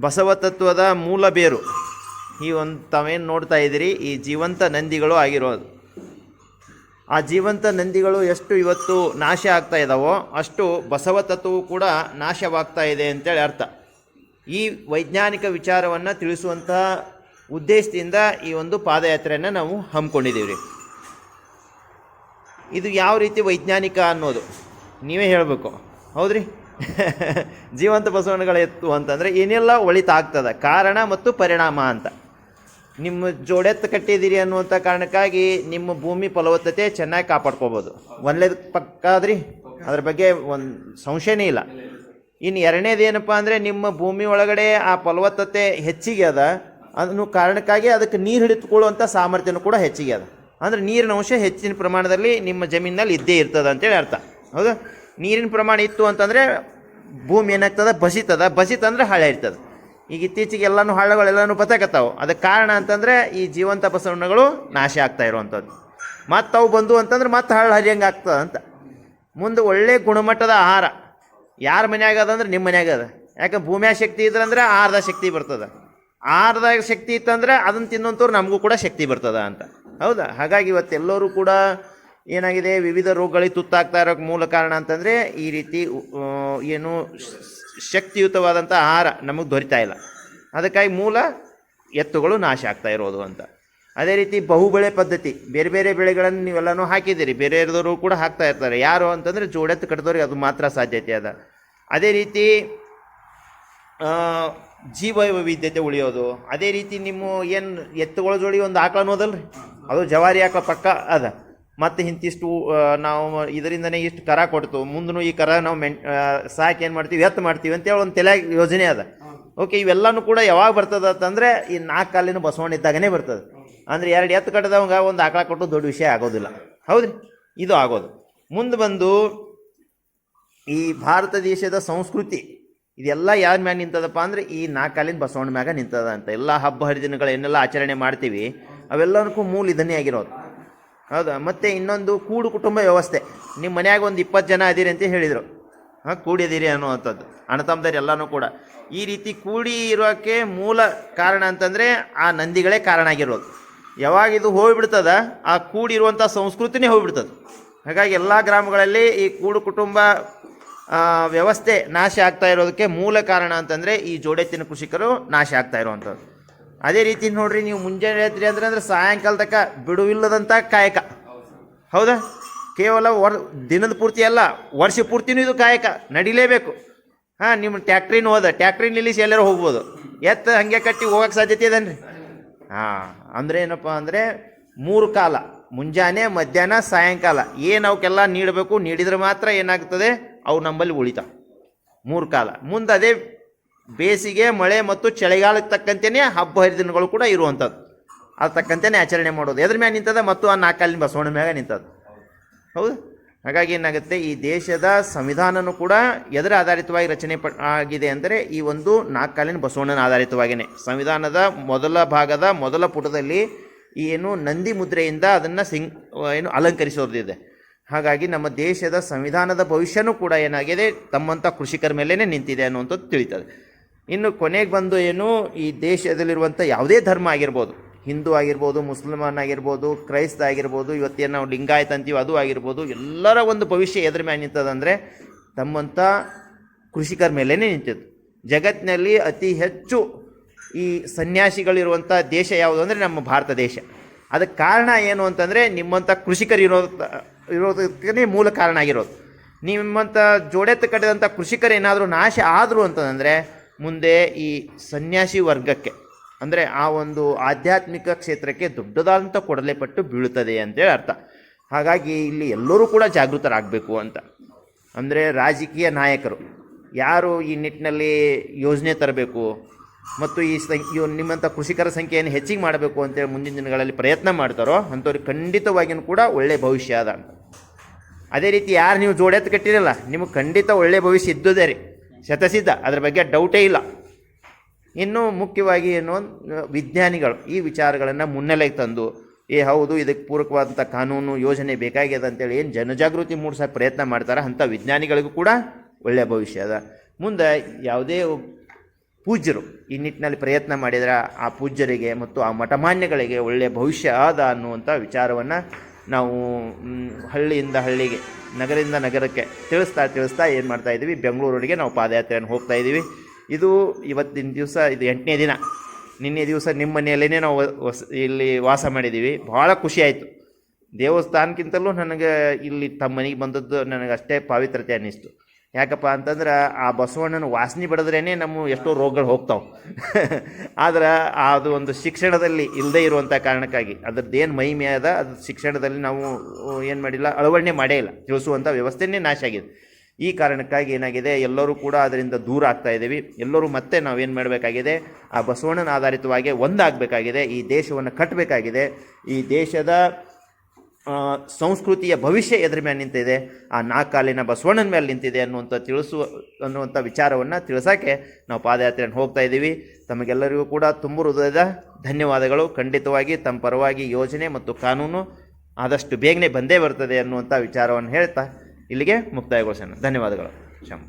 ಬಸವ ತತ್ವದ ಮೂಲ ಬೇರು. ಈ ಒಂದು ತಾವೇನು ನೋಡ್ತಾ ಇದ್ದೀರಿ? ಈ ಜೀವಂತ ನಂದಿಗಳು ಆಗಿರೋದು. ಆ ಜೀವಂತ ನಂದಿಗಳು ಎಷ್ಟು ಇವತ್ತು ನಾಶ ಆಗ್ತಾ ಇದ್ದಾವೋ ಅಷ್ಟು ಬಸವ ತತ್ವವು ಕೂಡ ನಾಶವಾಗ್ತಾ ಇದೆ ಅಂತೇಳಿ ಅರ್ಥ. ಈ ವೈಜ್ಞಾನಿಕ ವಿಚಾರವನ್ನು ತಿಳಿಸುವಂತಹ ಉದ್ದೇಶದಿಂದ ಈ ಒಂದು ಪಾದಯಾತ್ರೆಯನ್ನು ನಾವು ಹಮ್ಮಿಕೊಂಡಿದ್ದೀವಿ ರೀ ಇದು ಯಾವ ರೀತಿ ವೈಜ್ಞಾನಿಕ ಅನ್ನೋದು? ನೀವೇ ಹೇಳಬೇಕು. ಹೌದ್ರಿ? ಜೀವಂತ ಬಸವಣ್ಣಗಳ ಎತ್ತು ಅಂತಂದರೆ ಏನೆಲ್ಲ ಒಳಿತಾಗ್ತದೆ. ಕಾರಣ ಮತ್ತು ಪರಿಣಾಮ ಅಂತ. ನಿಮ್ಮ ಜೋಡೆತ್ತು ಕಟ್ಟಿದ್ದೀರಿ ಅನ್ನುವಂಥ ಕಾರಣಕ್ಕಾಗಿ ನಿಮ್ಮ ಭೂಮಿ ಫಲವತ್ತತೆ ಚೆನ್ನಾಗಿ ಕಾಪಾಡ್ಕೋಬೋದು. ಒಂದನೇದು ಪಕ್ಕ ಆದ್ರಿ? ಅದ್ರ ಬಗ್ಗೆ ಒಂದು ಸಂಶಯನೇ ಇಲ್ಲ. ಇನ್ನು ಎರಡನೇದು ಏನಪ್ಪ ಅಂದರೆ ನಿಮ್ಮ ಭೂಮಿ ಒಳಗಡೆ ಆ ಫಲವತ್ತತೆ ಹೆಚ್ಚಿಗೆ ಅದ. ಅದನ್ನು ಕಾರಣಕ್ಕಾಗಿ ಅದಕ್ಕೆ ನೀರು ಹಿಡಿದುಕೊಳ್ಳುವಂಥ ಸಾಮರ್ಥ್ಯನೂ ಕೂಡ ಹೆಚ್ಚಿಗೆ ಅದ. ಅಂದರೆ ನೀರಿನ ಅಂಶ ಹೆಚ್ಚಿನ ಪ್ರಮಾಣದಲ್ಲಿ ನಿಮ್ಮ ಜಮೀನಲ್ಲಿ ಇದ್ದೇ ಇರ್ತದೆ ಅಂತೇಳಿ ಅರ್ಥ. ಹೌದಾ? ನೀರಿನ ಪ್ರಮಾಣ ಇತ್ತು ಅಂತಂದರೆ ಭೂಮಿ ಏನಾಗ್ತದೆ? ಬಸಿತದ ಬಸಿತಂದ್ರೆ ಹಳೆ ಇರ್ತದೆ. ಈಗ ಇತ್ತೀಚೆಗೆ ಎಲ್ಲನೂ ಹಳ್ಳಗಳೆಲ್ಲನೂ ಬತ್ತಾಕತ್ತಾವು ಅದಕ್ಕೆ ಕಾರಣ ಅಂತಂದರೆ ಈ ಜೀವಂತ ಬಸವಣ್ಣಗಳು ನಾಶ ಆಗ್ತಾ ಇರುವಂಥದ್ದು. ಮತ್ತು ಅವು ಬಂದು ಅಂತಂದ್ರೆ ಮತ್ತೆ ಹಳ್ಳ ಹರಿಯಂಗೆ ಆಗ್ತದೆ ಅಂತ. ಮುಂದೆ ಒಳ್ಳೆ ಗುಣಮಟ್ಟದ ಆಹಾರ. ಯಾರ ಮನೆಯಾಗ ಅದಂದ್ರೆ ಅಂದ್ರೆ ನಿಮ್ಮ ಮನ್ಯಾಗ ಅದ. ಯಾಕೆ ಭೂಮಿಯಾಗ ಶಕ್ತಿ ಇದ್ರಂದ್ರೆ ಆಹಾರದ ಶಕ್ತಿ ಬರ್ತದೆ. ಆಹಾರದ ಶಕ್ತಿ ಇತ್ತಂದ್ರೆ ಅದನ್ನು ತಿನ್ನೋಂಥವ್ರು ನಮಗೂ ಕೂಡ ಶಕ್ತಿ ಬರ್ತದ ಅಂತ. ಹೌದಾ? ಹಾಗಾಗಿ ಇವತ್ತೆಲ್ಲರೂ ಕೂಡ ಏನಾಗಿದೆ? ವಿವಿಧ ರೋಗಗಳಿಗೆ ತುತ್ತಾಗ್ತಾ ಇರೋಕ್ಕೆ ಮೂಲ ಕಾರಣ ಅಂತಂದರೆ ಈ ರೀತಿ ಏನು ಶಕ್ತಿಯುತವಾದಂಥ ಆಹಾರ ನಮಗೆ ದೊರಿತಾ ಇಲ್ಲ. ಅದಕ್ಕಾಗಿ ಮೂಲ ಎತ್ತುಗಳು ನಾಶ ಆಗ್ತಾ ಇರೋದು ಅಂತ. ಅದೇ ರೀತಿ ಬಹುಬೆಳೆ ಪದ್ಧತಿ, ಬೇರೆ ಬೇರೆ ಬೆಳೆಗಳನ್ನು ನೀವೆಲ್ಲನೂ ಹಾಕಿದ್ದೀರಿ ಬೇರೆಯವರು ಕೂಡ ಹಾಕ್ತಾ ಇರ್ತಾರೆ. ಯಾರು ಅಂತಂದರೆ ಜೋಡೆತ್ತು ಕಟ್ಟಿದವ್ರಿಗೆ ಅದು ಮಾತ್ರ ಸಾಧ್ಯತೆ ಅದ. ಅದೇ ರೀತಿ ಜೀವ ವೈವಿಧ್ಯತೆ ಉಳಿಯೋದು. ಅದೇ ರೀತಿ ನಿಮ್ಮ ಏನು ಎತ್ತುಗಳ ಜೋಡಿ ಒಂದು ಆಕಳ ಅನ್ನೋದಲ್ರಿ ಅದು ಜವಾರಿ ಆಕಳ ಪಕ್ಕ ಅದ. ಮತ್ತು ಇಂತಿಷ್ಟು ನಾವು ಇದರಿಂದನೇ ಇಷ್ಟು ಕರ ಕೊಡ್ತು. ಮುಂದೂ ಈ ಕರ ನಾವು ಮೆನ್ ಸಾಕು ಏನು ಮಾಡ್ತೀವಿ ಎತ್ತು ಮಾಡ್ತೀವಿ ಅಂತೇಳಿ ಒಂದು ತಲೆ ಯೋಜನೆ ಅದ. ಓಕೆ ಇವೆಲ್ಲನೂ ಕೂಡ ಯಾವಾಗ ಬರ್ತದೆ ಅಂತಂದರೆ ಈ ನಾಲ್ಕು ಕಾಲಿನ ಬಸವಣ್ಣ ಇದ್ದಾಗನೇ ಬರ್ತದೆ. ಅಂದರೆ ಎರಡು ಎತ್ತು ಕಟ್ಟದವಂಗ ಒಂದು ಆಕಳ ಕೊಟ್ಟು ದೊಡ್ಡ ವಿಷಯ ಆಗೋದಿಲ್ಲ. ಹೌದ್ರಿ? ಇದು ಆಗೋದು. ಮುಂದೆ ಬಂದು ಈ ಭಾರತ ದೇಶದ ಸಂಸ್ಕೃತಿ ಇದೆಲ್ಲ ಯಾರ ಮ್ಯಾಗ ನಿಂತದಪ್ಪ ಅಂದ್ರೆ ಈ ನಾಲ್ಕಾಲಿನ ಬಸವಣ್ಣ ಮ್ಯಾಗ ನಿಂತದ ಅಂತ. ಎಲ್ಲ ಹಬ್ಬ ಹರಿದಿನಗಳು ಏನೆಲ್ಲ ಆಚರಣೆ ಮಾಡ್ತೀವಿ. ಅವೆಲ್ಲನಕ್ಕೂ ಮೂಲ ಇದನ್ನೇ ಆಗಿರೋದು. ಹೌದಾ? ಮತ್ತು ಇನ್ನೊಂದು ಕೂಡು ಕುಟುಂಬ ವ್ಯವಸ್ಥೆ. ನಿಮ್ಮ ಮನೆಯಾಗ ಒಂದು ಇಪ್ಪತ್ತು ಜನ ಅದೀರಿ ಅಂತ ಹೇಳಿದರು. ಹಾಂ ಕೂಡಿದ್ದೀರಿ ಅನ್ನುವಂಥದ್ದು. ಅಣ್ಣತಮ್ಮದವ್ರು ಎಲ್ಲನೂ ಕೂಡ. ಈ ರೀತಿ ಕೂಡಿ ಇರೋಕ್ಕೆ ಮೂಲ ಕಾರಣ ಅಂತಂದರೆ ಆ ನಂದಿಗಳೇ ಕಾರಣ ಆಗಿರೋದು. ಯಾವಾಗ ಇದು ಹೋಗಿಬಿಡ್ತದ, ಆ ಕೂಡಿರುವಂಥ ಸಂಸ್ಕೃತಿನೇ ಹೋಗ್ಬಿಡ್ತದೆ. ಹಾಗಾಗಿ ಎಲ್ಲ ಗ್ರಾಮಗಳಲ್ಲಿ ಈ ಕೂಡು ಕುಟುಂಬ ವ್ಯವಸ್ಥೆ ನಾಶ ಆಗ್ತಾ ಇರೋದಕ್ಕೆ ಮೂಲ ಕಾರಣ ಅಂತಂದರೆ ಈ ಜೋಡೆತ್ತಿನ ಕೃಷಿಕರು ನಾಶ ಆಗ್ತಾ ಇರುವಂಥದ್ದು. ಅದೇ ರೀತಿ ನೋಡ್ರಿ ನೀವು ಮುಂಜಾನೆ ಹೇಳ್ತೀರಿ ಅಂದ್ರೆ ಅಂದ್ರೆ ಸಾಯಂಕಾಲ ತಕ್ಕ ಬಿಡುವಿಲ್ಲದಂಥ ಕಾಯಕ. ಹೌದಾ? ಕೇವಲ ವರ್ ದಿನದ ಪೂರ್ತಿ ಅಲ್ಲ, ವರ್ಷ ಪೂರ್ತಿನೂ ಇದು ಕಾಯಕ. ನಡಿಲೇಬೇಕು. ಹಾಂ, ನಿಮ್ಮ ಟ್ಯಾಕ್ಟ್ರಿನ ಹೋದ ಟ್ಯಾಕ್ಟ್ರಿ ನಿಲ್ಲಿಸಿ ಎಲ್ಲರೂ ಹೋಗ್ಬೋದು. ಎತ್ತ ಹಂಗೆ ಕಟ್ಟಿ ಹೋಗಕ್ಕೆ ಸಾಧ್ಯತೆ ಇದನ್ರಿ? ಹಾಂ, ಅಂದರೆ ಏನಪ್ಪ ಅಂದರೆ ಮೂರು ಕಾಲ. ಮುಂಜಾನೆ, ಮಧ್ಯಾಹ್ನ, ಸಾಯಂಕಾಲ. ಏನು ಅವಕ್ಕೆಲ್ಲ ನೀಡಬೇಕು, ನೀಡಿದರೆ ಮಾತ್ರ ಏನಾಗ್ತದೆ? ಅವು ನಮ್ಮಲ್ಲಿ ಉಳಿತಾವ. ಮೂರು ಕಾಲ. ಮುಂದೆ ಅದೇ ಬೇಸಿಗೆ, ಮಳೆ ಮತ್ತು ಚಳಿಗಾಲಕ್ಕೆ ತಕ್ಕಂತೆಯೇ ಹಬ್ಬ ಹರಿದಿನಗಳು ಕೂಡ ಇರುವಂಥದ್ದು. ಅದು ತಕ್ಕಂತೆಯೇ ಆಚರಣೆ ಮಾಡೋದು. ಎದ್ರ ಮ್ಯಾಗ ನಿಂತದ ಮತ್ತು ಆ ನಾಲ್ಕಾಲಿನ ಬಸವಣ್ಣ ಮ್ಯಾಗ ನಿಂತದ್ದು. ಹೌದು? ಹಾಗಾಗಿ ಏನಾಗುತ್ತೆ, ಈ ದೇಶದ ಸಂವಿಧಾನನೂ ಕೂಡ ಎದರ ಆಧಾರಿತವಾಗಿ ರಚನೆ ಪ ಆಗಿದೆ ಅಂದರೆ ಈ ಒಂದು ನಾಲ್ಕಾಲಿನ ಬಸವಣ್ಣನ ಆಧಾರಿತವಾಗಿಯೇ ಸಂವಿಧಾನದ ಮೊದಲ ಭಾಗದ ಮೊದಲ ಪುಟದಲ್ಲಿ ಏನು ನಂದಿ ಮುದ್ರೆಯಿಂದ ಅದನ್ನು ಸಿಂಗ್ ಏನು ಅಲಂಕರಿಸೋದಿದೆ ಹಾಗಾಗಿ ನಮ್ಮ ದೇಶದ ಸಂವಿಧಾನದ ಭವಿಷ್ಯನೂ ಕೂಡ ಏನಾಗಿದೆ, ತಮ್ಮಂಥ ಕೃಷಿಕರ ಮೇಲೇ ನಿಂತಿದೆ ಅನ್ನುವಂಥದ್ದು ತಿಳಿತದೆ. ಇನ್ನು ಕೊನೆಗೆ ಬಂದು ಏನು ಈ ದೇಶದಲ್ಲಿರುವಂಥ ಯಾವುದೇ ಧರ್ಮ ಆಗಿರ್ಬೋದು, ಹಿಂದೂ ಆಗಿರ್ಬೋದು, ಮುಸ್ಲಿಮಾನ್ ಆಗಿರ್ಬೋದು, ಕ್ರೈಸ್ತ ಆಗಿರ್ಬೋದು, ಇವತ್ತೇನು ನಾವು ಲಿಂಗಾಯತ ಅಂತೀವಿ ಅದು ಆಗಿರ್ಬೋದು, ಎಲ್ಲರ ಒಂದು ಭವಿಷ್ಯ ಎದ್ರ ಮೇಲೆ ನಿಂತದಂದರೆ ತಮ್ಮಂಥ ಕೃಷಿಕರ ಮೇಲೇ ನಿಂತದ್ದು. ಜಗತ್ತಿನಲ್ಲಿ ಅತಿ ಹೆಚ್ಚು ಈ ಸನ್ಯಾಸಿಗಳಿರುವಂಥ ದೇಶ ಯಾವುದು ಅಂದರೆ ನಮ್ಮ ಭಾರತ ದೇಶ. ಅದಕ್ಕೆ ಕಾರಣ ಏನು ಅಂತಂದರೆ ನಿಮ್ಮಂಥ ಕೃಷಿಕರು ಇರೋ ಇರೋದಕ್ಕೆ ಮೂಲ ಕಾರಣ ಆಗಿರೋದು. ನಿಮ್ಮಂಥ ಜೋಡೆತ್ತು ಕಟ್ಟಿದಂಥ ಕೃಷಿಕರೇನಾದರೂ ನಾಶ ಆದರು ಅಂತಂದರೆ ಮುಂದೆ ಈ ಸನ್ಯಾಸಿ ವರ್ಗಕ್ಕೆ, ಅಂದರೆ ಆ ಒಂದು ಆಧ್ಯಾತ್ಮಿಕ ಕ್ಷೇತ್ರಕ್ಕೆ ದೊಡ್ಡದಾದಂಥ ಕೊಡಲೆ ಪಟ್ಟು ಬೀಳುತ್ತದೆ ಅಂತೇಳಿ ಅರ್ಥ. ಹಾಗಾಗಿ ಇಲ್ಲಿ ಎಲ್ಲರೂ ಕೂಡ ಜಾಗೃತರಾಗಬೇಕು ಅಂತ. ಅಂದರೆ ರಾಜಕೀಯ ನಾಯಕರು, ಯಾರು ಈ ನಿಟ್ಟಿನಲ್ಲಿ ಯೋಜನೆ ತರಬೇಕು ಮತ್ತು ಈ ಸಂ ನಿಮ್ಮಂಥ ಕೃಷಿಕರ ಸಂಖ್ಯೆಯನ್ನು ಹೆಚ್ಚಿಗೆ ಮಾಡಬೇಕು ಅಂತೇಳಿ ಮುಂದಿನ ದಿನಗಳಲ್ಲಿ ಪ್ರಯತ್ನ ಮಾಡ್ತಾರೋ ಅಂಥವ್ರಿಗೆ ಖಂಡಿತವಾಗಿಯೂ ಕೂಡ ಒಳ್ಳೆಯ ಭವಿಷ್ಯ ಅದ ಅದೇ ರೀತಿ ಯಾರು ನೀವು ಜೋಡೆತ್ತು ಕಟ್ಟಿರಲ್ಲ, ನಿಮಗೆ ಖಂಡಿತ ಒಳ್ಳೆಯ ಭವಿಷ್ಯ ಇದ್ದುದೇ ರೀ. ಶತಸಿದ್ಧ. ಅದರ ಬಗ್ಗೆ ಡೌಟೇ ಇಲ್ಲ. ಇನ್ನು ಮುಖ್ಯವಾಗಿ ಏನು, ವಿಜ್ಞಾನಿಗಳು ಈ ವಿಚಾರಗಳನ್ನು ಮುನ್ನೆಲೆಗೆ ತಂದು, ಏ ಹೌದು, ಇದಕ್ಕೆ ಪೂರಕವಾದಂಥ ಕಾನೂನು ಯೋಜನೆ ಬೇಕಾಗ್ಯದ ಅಂತೇಳಿ ಏನು ಜನಜಾಗೃತಿ ಮೂಡಿಸೋ ಪ್ರಯತ್ನ ಮಾಡ್ತಾರೆ ಅಂಥ ವಿಜ್ಞಾನಿಗಳಿಗೂ ಕೂಡ ಒಳ್ಳೆಯ ಭವಿಷ್ಯ ಅದ. ಮುಂದೆ ಯಾವುದೇ ಪೂಜ್ಯರು ಈ ನಿಟ್ಟಿನಲ್ಲಿ ಪ್ರಯತ್ನ ಮಾಡಿದರೆ ಆ ಪೂಜ್ಯರಿಗೆ ಮತ್ತು ಆ ಮಠಮಾನ್ಯಗಳಿಗೆ ಒಳ್ಳೆಯ ಭವಿಷ್ಯ ಆದ ಅನ್ನುವಂಥ ವಿಚಾರವನ್ನು ನಾವು ಹಳ್ಳಿಯಿಂದ ಹಳ್ಳಿಗೆ, ನಗರದಿಂದ ನಗರಕ್ಕೆ ತಿಳಿಸ್ತಾ ತಿಳಿಸ್ತಾ ಏನು ಮಾಡ್ತಾ ಇದ್ದೀವಿ ಬೆಂಗಳೂರಿಗೆ ನಾವು ಪಾದಯಾತ್ರೆಯನ್ನು ಹೋಗ್ತಾ ಇದ್ದೀವಿ ಇದು ಇವತ್ತಿನ ದಿವಸ, ಇದು ಎಂಟನೇ ದಿನ. ನಿನ್ನೆ ದಿವಸ ನಿಮ್ಮ ಮನೆಯಲ್ಲೇ ನಾವು ವಸ- ಇಲ್ಲಿ ವಾಸ ಮಾಡಿದ್ದೀವಿ ಭಾಳ ಖುಷಿ ಆಯಿತು. ದೇವಸ್ಥಾನಕ್ಕಿಂತಲೂ ನನಗೆ ಇಲ್ಲಿ ತಮ್ಮ ಮನೆಗೆ ಬಂದದ್ದು ನನಗೆ ಅಷ್ಟೇ ಪಾವಿತ್ರತೆ ಅನ್ನಿಸ್ತು. ಯಾಕಪ್ಪ ಅಂತಂದ್ರೆ ಆ ಬಸವಣ್ಣನ ವಾಸನೆ ಬಡಿದ್ರೇ ನಮ್ಮ ಎಷ್ಟೋ ರೋಗಗಳು ಹೋಗ್ತಾವೆ. ಆದ್ರೆ ಅದು ಒಂದು ಶಿಕ್ಷಣದಲ್ಲಿ ಇಲ್ಲದೇ ಇರುವಂಥ ಕಾರಣಕ್ಕಾಗಿ. ಅದ್ರದ್ದು ಏನು ಮಹಿಮೆ ಅದ ಅದು ಶಿಕ್ಷಣದಲ್ಲಿ ನಾವು ಏನು ಮಾಡಿಲ್ಲ ಅಳವಡಿಕೆ ಮಾಡೇ ಇಲ್ಲ. ತಿಳಿಸುವಂಥ ವ್ಯವಸ್ಥೆನೇ ನಾಶ ಆಗಿದೆ. ಈ ಕಾರಣಕ್ಕಾಗಿ ಏನಾಗಿದೆ, ಎಲ್ಲರೂ ಕೂಡ ಅದರಿಂದ ದೂರ ಆಗ್ತಾ ಇದ್ದೀವಿ. ಎಲ್ಲರೂ ಮತ್ತೆ ನಾವೇನು ಮಾಡಬೇಕಾಗಿದೆ, ಆ ಬಸವಣ್ಣನ ಆಧಾರಿತವಾಗಿ ಒಂದಾಗಬೇಕಾಗಿದೆ, ಈ ದೇಶವನ್ನು ಕಟ್ಟಬೇಕಾಗಿದೆ ಈ ದೇಶದ ಸಂಸ್ಕೃತಿಯ ಭವಿಷ್ಯ ಎದ್ರ ಮೇಲೆ ನಿಂತಿದೆ, ಆ ನಾಕಾಲಿನ ಬಸವಣ್ಣನ ಮೇಲೆ ನಿಂತಿದೆ ಅನ್ನುವಂಥ ತಿಳಿಸುವ, ಅನ್ನುವಂಥ ವಿಚಾರವನ್ನು ತಿಳಿಸೋಕ್ಕೆ ನಾವು ಪಾದಯಾತ್ರೆಯನ್ನು ಹೋಗ್ತಾ ಇದ್ದೀವಿ. ತಮಗೆಲ್ಲರಿಗೂ ಕೂಡ ತುಂಬ ಹೃದಯದ ಧನ್ಯವಾದಗಳು. ಖಂಡಿತವಾಗಿ ತಮ್ಮ ಪರವಾಗಿ ಯೋಜನೆ ಮತ್ತು ಕಾನೂನು ಆದಷ್ಟು ಬೇಗನೆ ಬಂದೇ ಬರ್ತದೆ ಅನ್ನುವಂಥ ವಿಚಾರವನ್ನು ಹೇಳ್ತಾ ಇಲ್ಲಿಗೆ ಮುಕ್ತಾಯಗೊಳಿಸೋಣ. ಧನ್ಯವಾದಗಳು. ಶಮ್